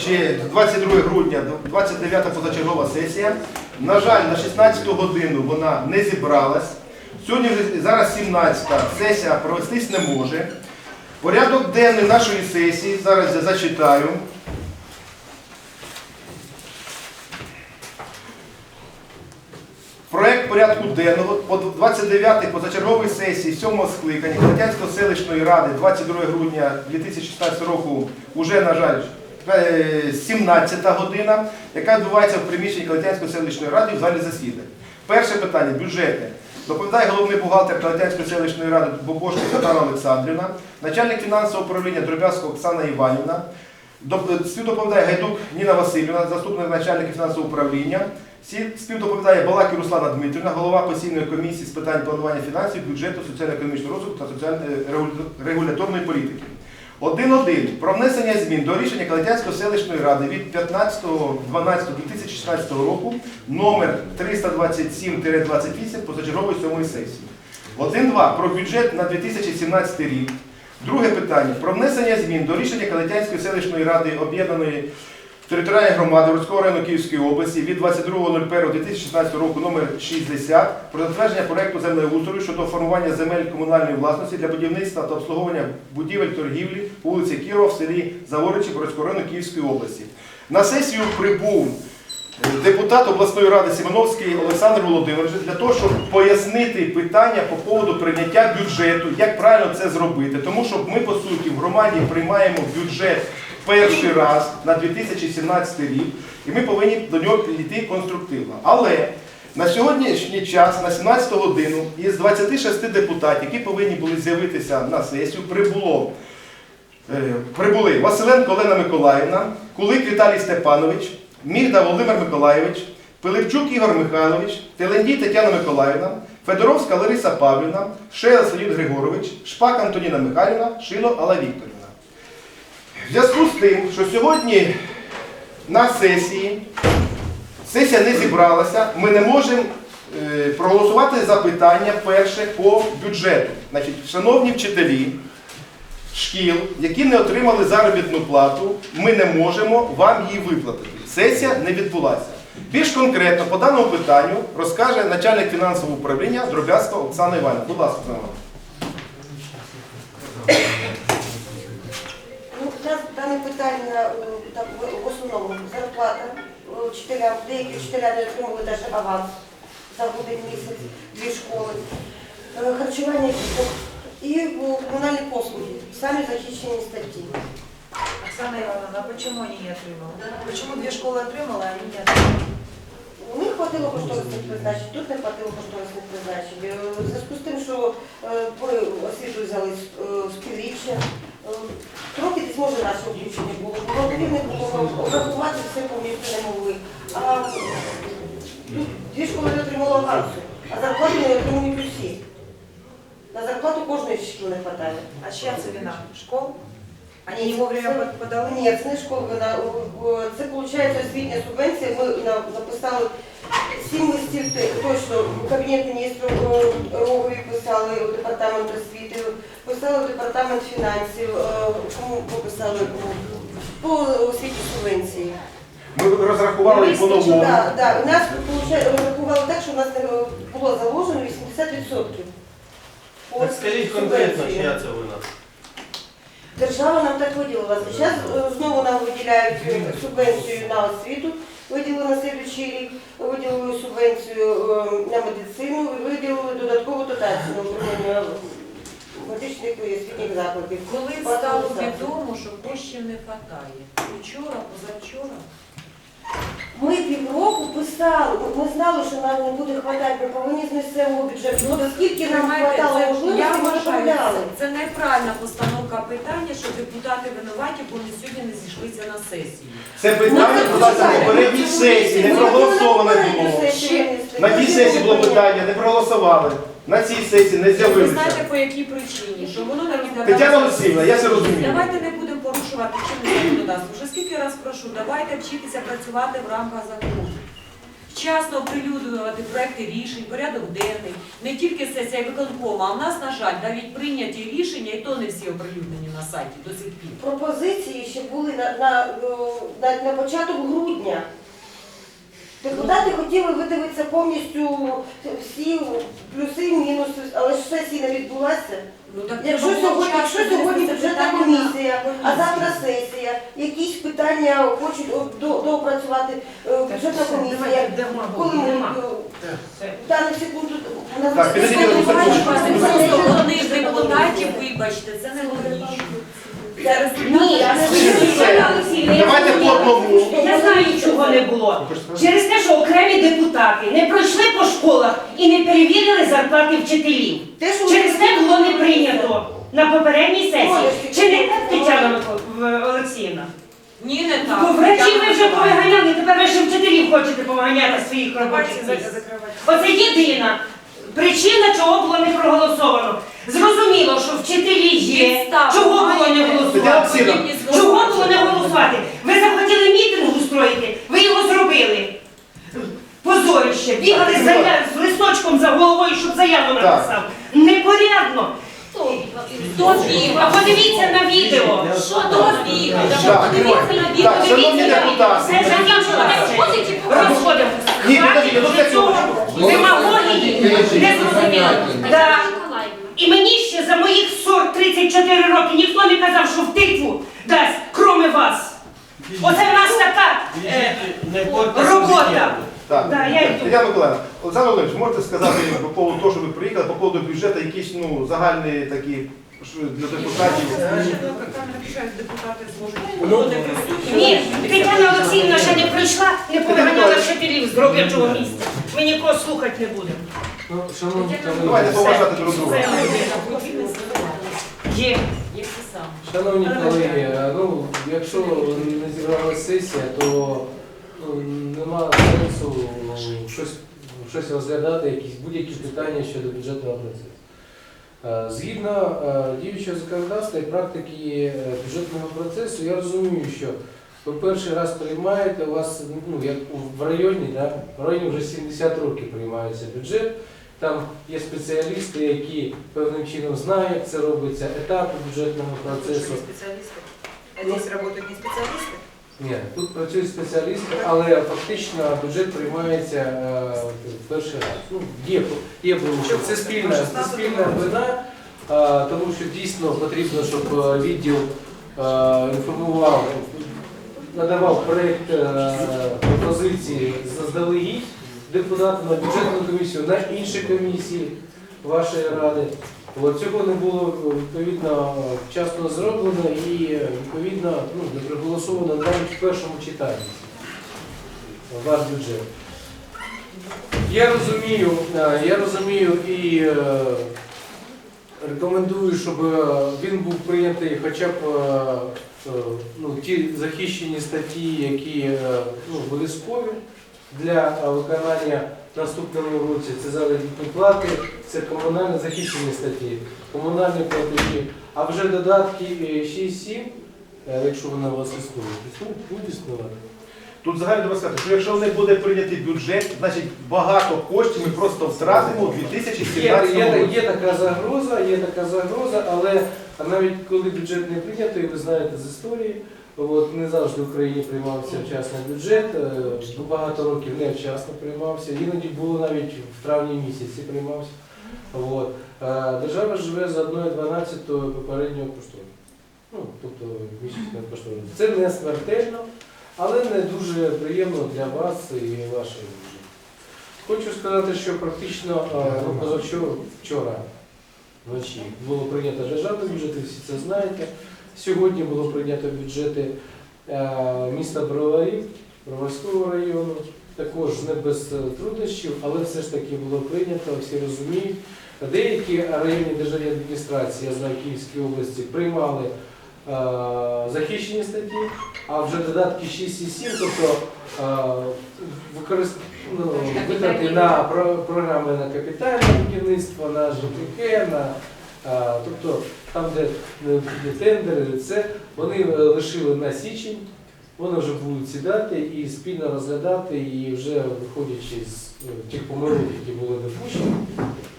чи 22 грудня, 29 позачергова сесія. На жаль, на 16 годину вона не зібралась. Сьогодні зараз 17-та сесія провестись не може. Порядок денний нашої сесії, зараз я зачитаю. Проект порядку денного по 29-й позачерговій сесії 7-го скликання Хотянської селищної ради 22 грудня 2016 року уже, на жаль, е, 17 година, яка відбувається в приміщенні Калетянської селищної ради в залі засідань. Перше питання бюджетне. Доповідає головний бухгалтер Калетянської селищної ради Бобошко Світлана Олександрівна, начальник фінансового управління Дробязко Оксана Іванівна, Співдоповідає Гайдук Ніна Васильівна, заступник начальника фінансового управління. Співдоповідає Балаки Руслана Дмитрівна, голова постійної комісії з питань планування фінансів, бюджету, соціально-економічного розвитку та регуляторної політики. 1.1. Про внесення змін до рішення Калетянської селищної ради від 15.12.2016 року номер 327-28 позачергової сьомої сесії. 1.2. Про бюджет на 2017 рік. Друге питання про внесення змін до рішення Калетянської селищної ради об'єднаної територіальної громади Руського району Київської області від 22.01.2016 року номер 60 про затвердження проекту землеустрою щодо формування земель комунальної власності для будівництва та обслуговування будівель торгівлі по вулиці Кірова в селі Заворичі Борського району Київської області. На сесію прибув депутат обласної ради Сімоновський Олександр Володимирович для того, щоб пояснити питання по поводу прийняття бюджету, як правильно це зробити. Тому що ми, по суті, в громаді приймаємо бюджет перший раз на 2017 рік, і ми повинні до нього підійти конструктивно. Але на сьогоднішній час, на 17 годину, із 26 депутатів, які повинні були з'явитися на сесію, прибуло Е, прибули Василенко Олена Миколаївна, Кулик Віталій Степанович, Мігда Володимир Миколаєвич, Пилипчук Ігор Михайлович, Телендій Тетяна Миколаївна, Федоровська Лариса Павлівна, Шелес Леонід Григорович, Шпак Антоніна Михайлівна, Шило Алла Вікторівна. В зв'язку з тим, що сьогодні на сесії сесія не зібралася, ми не можемо е, проголосувати за питання перше по бюджету. Значить, шановні вчителі, шкіл, які не отримали заробітну плату, ми не можемо вам її виплатити. Сесія не відбулася. Більш конкретно по даному питанню розкаже начальник фінансового управління Дробязко Оксана Іванівна. Будь ласка, Оксана Іванівна. Питання е, так, в основному зарплата е, вчителям, деякі вчителя не отримали навіть аванс за грудень місяць, дві школи, Е, харчування діток і е, комунальні послуги, самі захищені статті. Оксана Ивановна, а почему они не отримали? Почему две школы отримала, а они не отримали? У них хватило коштовних призначень, тут не хватило коштовних призначень. Е, В зв'язку з тим, що е, освіту взяли з е, півріччя, е, може наше включення було. Було потрібно було обрахувати все повністю не могли. А ну, дві школи не отримали авансу, а зарплати не отримують усі. На зарплату кожної школи не вистачає. А чья це вина? Школ? Они не вовремя подали? Ні, це не школа. Це виходить освітня субвенція. Ми написали сім листів те- точно в Кабінет міністрів Рогові писали у департамент освіти, писали у департамент фінансів, е, кому пописали по освітній субвенції. Ми розрахували Дивіться, по-новому. Да, да. Нас розрахували так, що у нас е, було заложено 80%. Так скажіть конкретно, чия це вина? Держава нам так виділила. Зараз знову нам виділяють е, субвенцію на освіту, виділили на слідуючий рік, виділили субвенцію е, на медицину, виділили додаткову дотацію на управління медичних і освітніх закладів. Коли стало відомо, що коштів не вистачає? Вчора, позавчора? Ми півроку писали, ми знали, що нам не буде вистачати, ми повинні з місцевого бюджету. Ну, Оскільки нам Знаєте, вистачало це- можливості, я ми вважаю, направляли. це, це неправильна постановка питання, що депутати винуваті, бо вони сьогодні не зійшлися на сесії. Це питання Ну, будь ласка, це на попередній сесії, не проголосоване було. На тій сесії було питання, не проголосували. На цій сесії не Ви знаєте, по якій причині? Що воно не розглядалося. Тетяна Олексіївна, я це розумію. Давайте не будемо порушувати чинне законодавство. Вже скільки раз прошу, давайте вчитися працювати в рамках закону. Вчасно оприлюднювати проекти рішень, порядок денний, не тільки сесія виконкома, а в нас, на жаль, навіть прийняті рішення, і то не всі оприлюднені на сайті до сих пір. Пропозиції ще були на, на, е, на, на початок грудня. Депутати хотіли видивитися повністю всі плюси, але ж сесія не відбулася. Ну, так Якщо треба було сьогодні, вчасно якщо сьогодні винести бюджетна питання на комісія, а завтра сесія, якісь питання хочуть о, до- доопрацювати е, бюджетна комісія, коли ми е, в дану секунду у нас Так, підождіть, секундочку. Просто депутатів, вибачте, це не логічно. Зараз Ні, я не Все. Давайте по одному. Я знаю, чого не було. Через те, що окремі депутати не пройшли по школах і не перевірили зарплати вчителів. Через це було не прийнято на попередній сесії. Чи не так, Тетяна Олексіївна? Ні, не так. Бо врачів ви вже повиганяли, тепер ви ще вчителів хочете повиганяти своїх робочих місць. Оце єдина причина, чого було не проголосовано. Зрозуміло, що вчителі є. Чого було не голосувати? Чого було не голосувати? Ви захотіли мітинг устроїти, ви його зробили. Позорище, бігали з листочком за головою, щоб заяву написав. Непорядно. Хто бігав? А подивіться на відео. Що хто бігав? Подивіться на відео. Так, шановні депутати. Це закінчилося. Розходимо. Ні, Хватить ну, вже цього демагогії. Не зрозуміло. Да. І мені ще за моїх 40 34 роки ніхто не казав, що в тикву дасть, кроме вас. Оце в нас така е, робота. Так, Да, я йду. Тетяна Миколаївна, Олександр Володимирович, можете сказати по поводу того, що ви приїхали, по поводу бюджету, якісь ну, загальні такі що для депутатів? Депутати зможуть. Ні, Тетяна Олексіївна ще не прийшла, не повиганяла вчителів з робочого місця. Ми нікого слухати не будемо. Ну, шановні Давайте колеги, поважати друг друга. Є. Є всі саме. шановні колеги, ну, якщо не зібралася сесія, то ну, нема сенсу щось, щось розглядати, якісь будь-які питання щодо бюджетного процесу. Е, Згідно е, діючого законодавства і практики е, бюджетного процесу, я розумію, що ви перший раз приймаєте, у вас, ну, як в районі, да, в районі вже 70 років приймається бюджет, там є спеціалісти, які певним чином знають, як це робиться, етапи бюджетного процесу. Специалисты. А здесь не специалисты? Ні, тут працюють спеціалісти, але фактично бюджет приймається е, в перший раз. Ну, є, є порушення. Це спільна, це спільна вина, е, тому що дійсно потрібно, щоб е, відділ е, інформував, надавав проєкт е, пропозиції заздалегідь депутатам на бюджетну комісію, на інші комісії вашої ради. От цього не було відповідно вчасно зроблено і відповідно ну, не проголосовано навіть в першому читанні ваш бюджет. Я розумію, е, я розумію і е, рекомендую, щоб е, він був прийнятий хоча б ну, ті захищені статті, які ну, обов'язкові для виконання наступному році. Це заробітні плати, це комунальні захищені статті, комунальні платежі, а вже додатки е, 6-7, е, якщо вони у вас існують, будуть існувати. Тут загально треба сказати, що якщо не буде прийнятий бюджет, значить багато коштів ми просто втратимо у Є, 2017 є, році. є така загроза, є така загроза, але навіть коли бюджет не прийнятий, ви знаєте з історії, от, не завжди в Україні приймався вчасно бюджет, е, багато років не вчасно приймався, іноді було навіть в травні місяці приймався. От. Е, Держава живе за 1,12 попереднього коштовного. Ну, тобто місячного коштовного. Це не смертельно, але не дуже приємно для вас і вашої бюджету. Хочу сказати, що практично е, ну, позавчора вчора вночі було прийнято державний бюджет, ви всі це знаєте. Сьогодні було прийнято бюджети е, міста Броварів, Броварського району, також не без е, труднощів, але все ж таки було прийнято, всі розуміють. Деякі районні державні адміністрації, я знаю, Київській області, приймали е, захищені статті, а вже додатки 6 і 7, тобто використ... ну, витрати на програми на капітальне будівництво, на ЖКХ, на тобто там, де тендери, це вони е, лишили на січень, вони вже будуть сідати і спільно розглядати, і вже виходячи з е, тих помилок, які були допущені,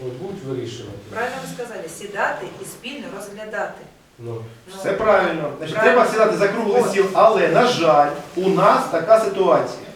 от, будуть вирішувати. Правильно ви сказали, сідати і спільно розглядати. Ну. Все правильно. Значить, Правильно. треба сідати за круглий От. стіл. Але, на жаль, у нас така ситуація.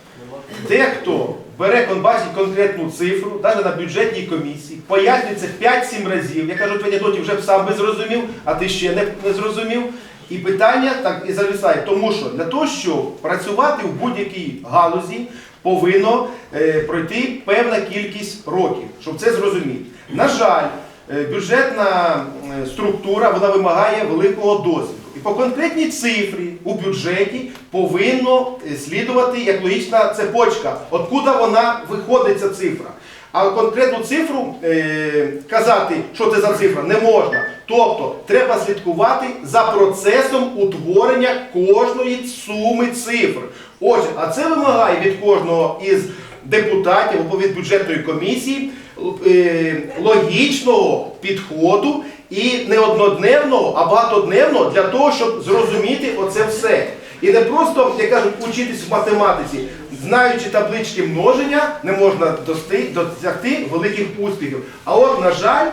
Дехто бере бачить конкретну цифру, навіть на бюджетній комісії, пояснює це 5-7 разів. Я кажу, в анекдоті вже сам би зрозумів, а ти ще не, не зрозумів. І питання так і зависає. Тому що для того, щоб працювати в будь-якій галузі, повинно е, пройти певна кількість років, щоб це зрозуміти. На жаль, е, бюджетна е, структура вона вимагає великого досвіду. І по конкретній цифрі у бюджеті повинно е, слідувати як логічна цепочка, откуда вона виходить ця цифра. А конкретну цифру е, казати, що це за цифра, не можна. Тобто треба слідкувати за процесом утворення кожної суми цифр. Отже, а це вимагає від кожного із депутатів або від бюджетної комісії е, логічного підходу і не однодневного, а багатодневного для того, щоб зрозуміти оце все. І не просто, як кажуть, учитись в математиці, знаючи таблички множення, не можна досягти великих успіхів. А от, на жаль,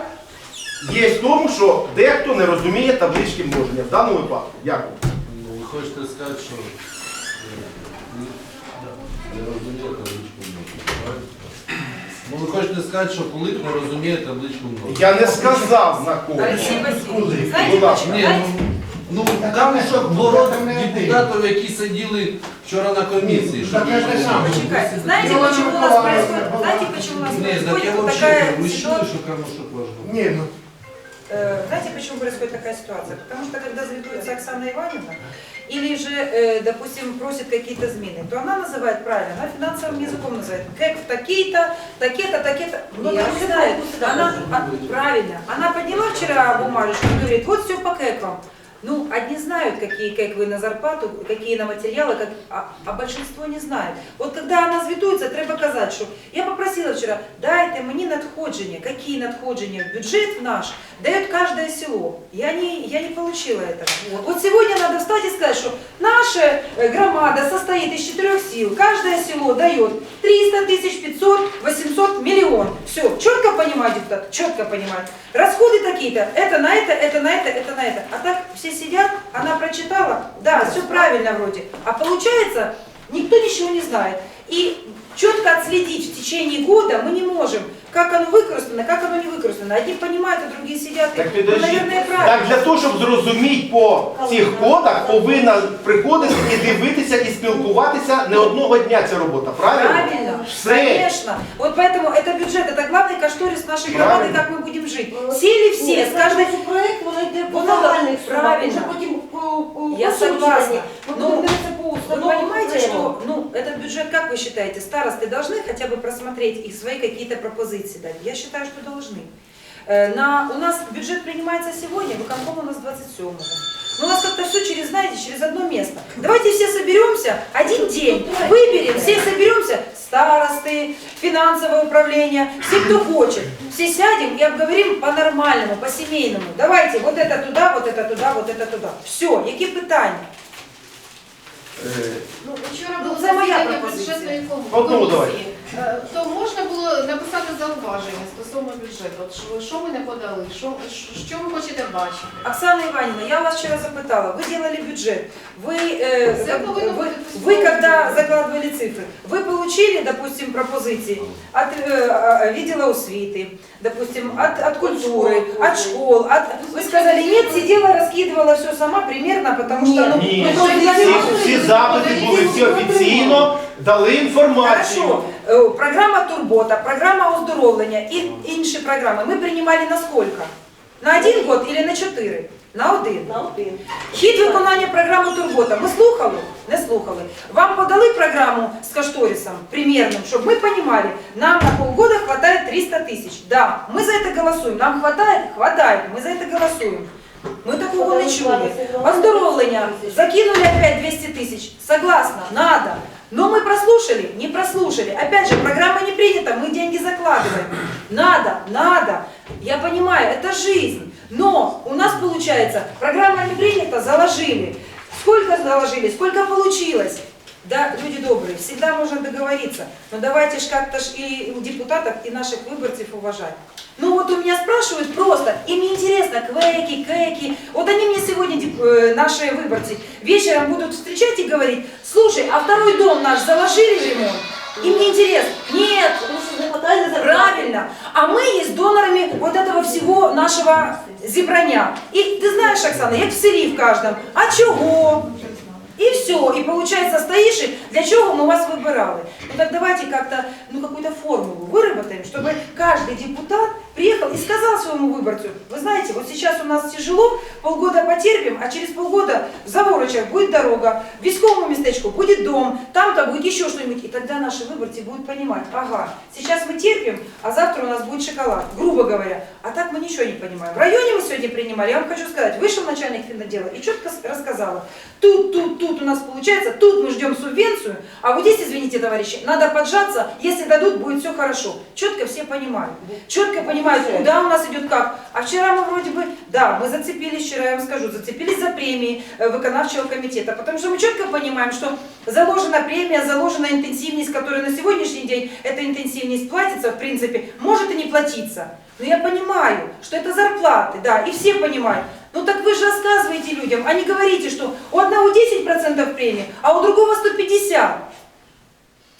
є в тому, що дехто не розуміє таблички множення в даному випадку. Дякую. Ну, хочете сказати, що е, не розуміє? Ну, ви хочете сказати, що Кулик не розуміє табличку множення. Я не сказав на кого. Алексей Васильевич, знаете ласка. почему? Ні, Знаете, ну, ну там що город депутатів, які сиділи вчора на комісії. що. Почекайте, знаете, почему у нас происходит, знаете, почему у нас Ні, так я происходит вот вообще, такая що Кармашок ваш був? Ні, ну. Э, Знаете, почему происходит такая ситуация? Потому что когда звитуется Оксана Ивановна, или же, э, допустим, просит какие-то змены, то она называет правильно, она финансовым языком называет, как в такие-то, таке-то, таке-то. Но Я не всё знает. могу сюда Она, позвонить. а, правильно, она подняла вчера бумажечку и говорит, вот все по кэкам. Ну, одни знают, какие кэквы на зарплату, какие на материалы, как, а, а большинство не знает. Вот когда она звітується, треба казати, що я попросила вчора, дайте мені надходження, які надходження в бюджет наш дает каждое село. Я не, я не получила этого. Вот сегодня надо встать и сказать, что наша э, громада состоит из четырех сил. Каждое село дает 300 тысяч, 500, 800, миллион. Все, четко понимать, депутат, четко понимать. Расходы такие-то, это на это, это на это, это на это. А так все сидят, она прочитала, да, все правильно вроде. А получается, никто ничего не знает. И четко отследить в течение года мы не можем, как оно выкористано, как оно не выкористано. Одни понимают, а другие сидят. и, Так ну, підожди. наверное, Так правильно. для того, щоб зрозуміти по цих кодах, повинна приходити і дивитися і спілкуватися не одного дня ця робота. Правильно? Правильно, Все. конечно. Вот поэтому это бюджет, это главный кошторис нашей громады, Правильно. как мы будем жить. Сели все, с каждой... Каждый проект, воно йде по Воно загальних сумах. правильно. Уже потім по, по Я по согласна. сумчанні. Ми Ну, будемо дивитися по Вы установам понимаете, окремо. что ну, этот бюджет, как вы считаете, старосты должны хотя бы просмотреть их свои какие-то пропозиции дать? Я считаю, что должны. Э, На, у нас бюджет принимается сегодня, выконком у нас 27-го. Но у нас как-то все через, знаете, через одно место. Давайте все соберемся, один день, выберем, все соберемся, старосты, финансовое управление, все, кто хочет. Все сядем и обговорим по-нормальному, по-семейному. Давайте, вот это туда, вот это туда, вот это туда. Все, які питання? Е, Ну, вчора Ну, було це моя засідання пропозиція. бюджетної ком- Одну давай. комісії. Е, То можна було написати зауваження стосовно бюджету. От що, що ви не подали, що, що- що ви хочете бачити? Оксана Ивановна, я вас вчера запытала, вы делали бюджет, вы, э, Все как- повинно вы, бути вы письмово. когда закладывали цифры, вы получили, допустим, пропозиции от э, а, видела освіти, допустим, от, от культуры, от школ, от, вы сказали нет, сидела, раскидывала все сама примерно, потому что, ну, Ні, ну, всі, я не могу- всі запити були, всі офіційно дали інформацію. Хорошо. Е, Програма Турбота, програма оздоровлення і інші програми ми приймали на сколько? На один год или на чотири? На один. На один. Хід виконання програми Турбота. Ми слухали? Не слухали. Вам подали програму з кошторисом примерним, щоб ми розуміли, нам на полгода хватает 300 тисяч. Да, ми за це голосуємо. Нам хватает? Хватает. Ми за це голосуємо. Ми такого не чули. Оздоровлення. Закинули опять 200 тысяч. Согласна, надо. Но мы прослушали? Не прослушали. Опять же, программа не принята, мы деньги закладываем. Надо, надо. Я понимаю, это жизнь. Но у нас получается, программа не принята, заложили. Сколько заложили, сколько получилось? Да, люди добрые, всегда можно договориться, но давайте ж как-то ж и депутатов, и наших выборцев уважать. Ну вот у меня спрашивают просто, им не интересно, квеки, кеки. Вот они мне сегодня, деп- э, наши выборцы, вечером будут встречать и говорить, слушай, а второй дом наш заложили в ремонт? Им не интересно. Нет, Тому що не хватає зарплати. Правильно. А мы есть донорами вот этого всего нашего зібрання. И ты знаешь, Оксана, як в селі в каждом. А чого? И все. И получается, стоишь, и для чего мы вас выбирали? Ну так давайте как-то, ну какую-то формулу выработаем, чтобы каждый депутат приехал и сказал своему выборцу, вы знаете, вот сейчас у нас тяжело, полгода потерпим, а через полгода в Заворочах будет дорога, в військовому местечку будет дом, там-то будет еще что-нибудь. И тогда наши выборцы будут понимать, ага, сейчас мы терпим, а завтра у нас будет шоколад, грубо говоря. А так мы ничего не понимаем. В районе мы сегодня принимали, я вам хочу сказать, вышел начальник финотдела и четко рассказала, тут, тут, тут у нас получается, тут мы ждем субвенцию, а вот здесь, извините, товарищи, надо поджаться, если дадут, будет все хорошо. Четко все понимают. Четко понимают, куда у нас идет как. А вчера мы вроде бы, да, мы зацепились, вчера я вам скажу, зацепились за премии э, выkonавчего комитета, потому что мы четко понимаем, что заложена премия, заложена интенсивность, которая на сегодняшний день, эта интенсивность платится, в принципе, может и не платиться. Но я понимаю, что это зарплаты, да, и все понимают. Ну так вы же рассказываете людям, а не говорите, что у одного 10% премии, а у другого 150%.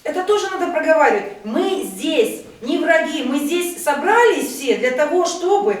Это тоже надо проговаривать. Мы здесь не враги, мы здесь собрались все для того, чтобы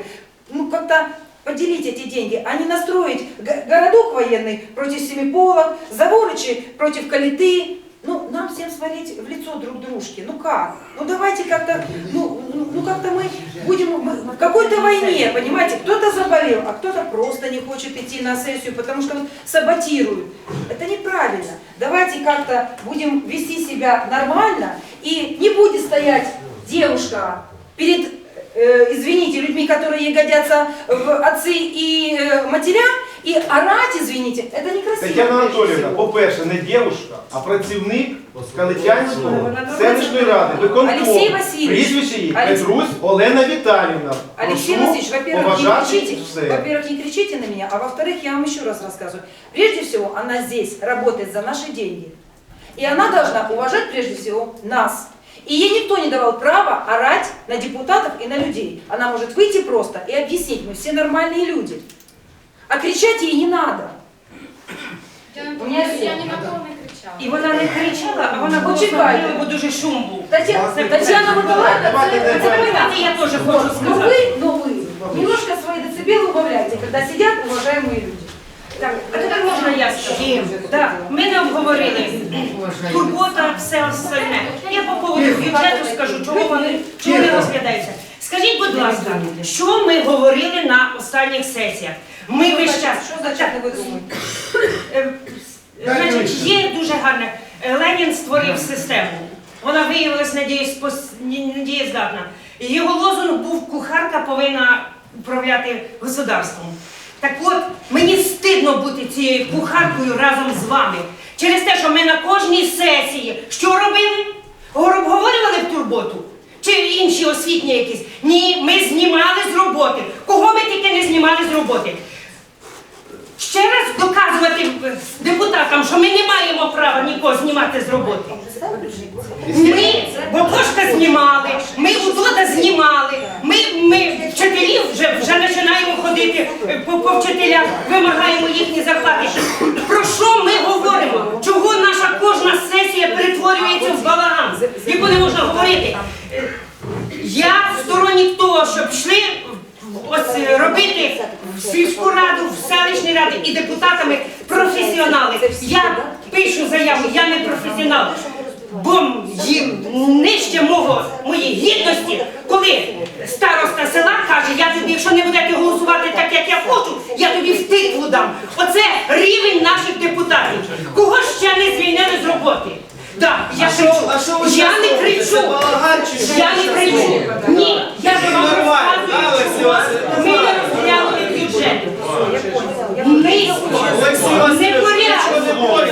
ну, как-то поделить эти деньги, а не настроить го- городок военный против Семиполок, Заворычи против Калиты. Ну, нам всем смотреть в лицо друг дружки. Ну как? Ну давайте как-то, ну, ну, ну как-то мы будем мы в какой-то войне, понимаете? Кто-то заболел, а кто-то просто не хочет идти на сессию, потому что он саботирует. Это неправильно. Давайте как-то будем вести себя нормально, и не будет стоять девушка перед, э, извините, людьми, которые ей годятся в отцы и э, матеря, и орать, извините, это некрасиво. Тетяна Анатоліївна, по-перше, не дівушка, а працівник Калитянської селищної ради, виконком. Алексей Васильевич. Прізвище її Алексей- Петрусь Олена Віталіївна. Алексей Прошу Васильевич, во-первых, не поважати кричите, все. во-первых, не кричите на меня, а во-вторых, я вам еще раз рассказываю. Прежде всего, она здесь работает за наши деньги. И она должна уважать прежде всего нас. И ей никто не давал права орать на депутатов и на людей. Она может выйти просто и объяснить, мы все нормальные люди. А кричать ей не надо. Я, У мене я, все. я ні на кого не кричала. І вона не кричала, а вона Почекайте. голосувала, бо дуже шум був. Татьяна, Татьяна Миколаївна, Давайте це- не це будемо. понятно. Це я теж хочу Но сказати. вы, но вы немножко свои децибелы убавляйте, когда сидят уважаемые люди. Так, а тепер можна я скажу? Так, ми не обговорили турбота, все остальне. Я по поводу бюджету скажу, чого вони не розглядається. Скажіть, будь ласка, що ми говорили на останніх сесіях? Ми весь час. Що за чати ви думаєте? Е, Значить, є дуже гарне. Ленін створив систему. Вона виявилась недієздатна. Його лозунг був кухарка повинна управляти государством. Так от, мені стидно бути цією кухаркою разом з вами. Через те, що ми на кожній сесії що робили? Обговорювали в турботу? Чи інші освітні якісь? Ні, ми знімали з роботи. Кого ми тільки не знімали з роботи? Ще раз доказувати депутатам, що ми не маємо права нікого знімати з роботи. Ми Бобошка знімали, ми Удода знімали, ми, ми вчителів вже, вже починаємо ходити е, по, по вчителях, вимагаємо їхні зарплати. Про що ми говоримо? Чого наша кожна сесія перетворюється в балаган, яку не можна говорити? Е, Я сторонник того, щоб йшли ось е, робити в сільську раду, в селищні ради і депутатами професіонали. Я пишу заяву, я не професіонал. Бо їм нижче мого моєї гідності, коли староста села каже, я тобі, якщо не будете голосувати так, як я хочу, я тобі в тикву дам. Оце рівень наших депутатів. Кого ще не звільнили з роботи? Да, я кричу. я не кричу. Я не кричу. Ні, я же вам розказую, що ми не розглянули бюджет. Низько, непорядно. Не понял.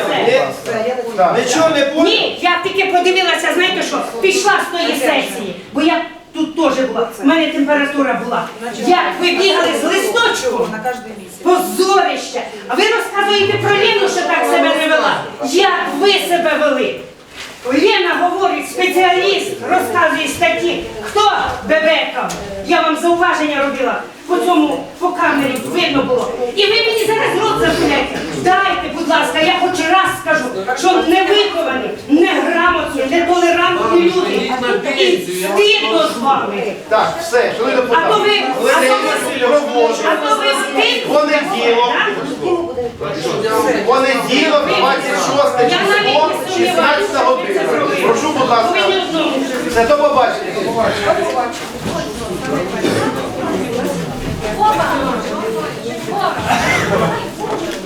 Ні, я тільки подивилася, знаєте що, пішла з тої сесії, бо я тут теж була. У мене температура була. Як ви бігали з листочком? На кожен місяць. Позорище! А ви розказуєте про Лену, що так себе не вела. Як ви себе вели? Лена говорить, спеціаліст, розказує статті. Хто бебекав? Зауваження робила по цьому, по камері, видно було. І ви мені зараз рот закляєте. Дайте, будь ласка, я хоч раз скажу, що невиховані, неграмотні, нетолерантні люди. І стидно з вами. Так, все, шановні А то ви, а то ви, а то ви втихли. Понеділок. Понеділок, 26 Я навіть число, не сумніваюся, 16 що ви година. зробили. Прошу, будь Бо ви ласка. не одному. Все, до побачення. Опа! Опа!